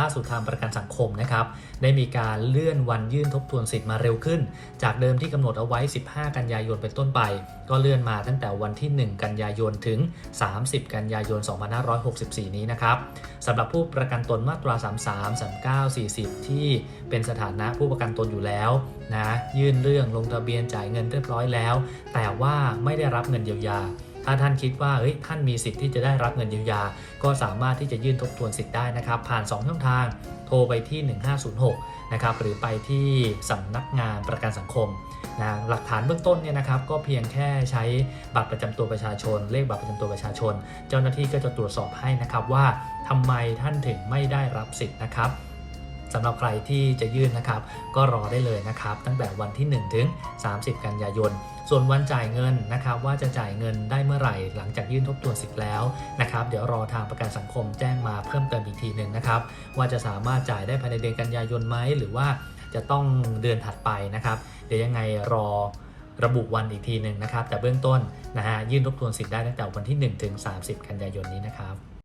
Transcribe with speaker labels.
Speaker 1: ล่าสุดทางประกันสังคมนะครับ ได้มีการเลื่อนวันยื่นทบทวนสิทธิ์มาเร็วขึ้น จากเดิมที่กำหนดเอาไว้ 15 กันยายนเป็นต้นไป ก็เลื่อนมาตั้งแต่วันที่ 1 กันยายนถึง 30 กันยายน 2564 นี้นะครับสำหรับผู้ประกันตนมาตรา 33 39 40 ที่เป็นสถานะผู้ประกันตนอยู่แล้วนะยื่นเรื่องลงทะเบียนจ่ายเงินเรียบร้อยแล้ว แต่ว่าไม่ได้รับเงินเยียวยา ถ้าท่านคิดว่าเฮ้ยท่านมีสิทธิ์ที่จะได้รับเงินเยียวยา ก็สามารถที่จะยื่นทบทวนสิทธิ์ได้นะครับ ผ่าน 2 ช่องทาง โทรไปที่ 1506 นะครับ หรือไปที่สำนักงานประกันสังคมนะหลักฐานเบื้องต้นเนี่ยนะครับก็เพียงแค่ใช้บัตรประจำตัวประชาชน เลขบัตรประจำตัวประชาชน เจ้าหน้าที่ก็จะตรวจสอบให้นะครับว่าทำไมท่านถึงไม่ได้รับสิทธิ์นะครับ สำหรับใครที่จะยื่นนะครับ ก็รอได้เลยนะครับ ตั้งแต่วันที่ 1 ถึง 30 กันยายน ส่วนวันจ่ายเงินนะครับ ว่าจะจ่ายเงินได้เมื่อไหร่ หลังจากยื่นทบทวนสิทธิ์แล้วนะครับ เดี๋ยวรอทางประกันสังคมแจ้งมาเพิ่มเติมอีกทีหนึ่งนะครับ ว่าจะสามารถจ่ายได้ภายในเดือนกันยายนไหมหรือว่าจะต้องเดือนถัดไปนะครับ เดี๋ยวยังไงรอระบุวันอีกทีหนึ่งนะครับ แต่เบื้องต้นนะฮะยื่นทบทวนสิทธิ์ได้ตั้งแต่วันที่ 1 ถึง 30 กันยายนนี้นะครับ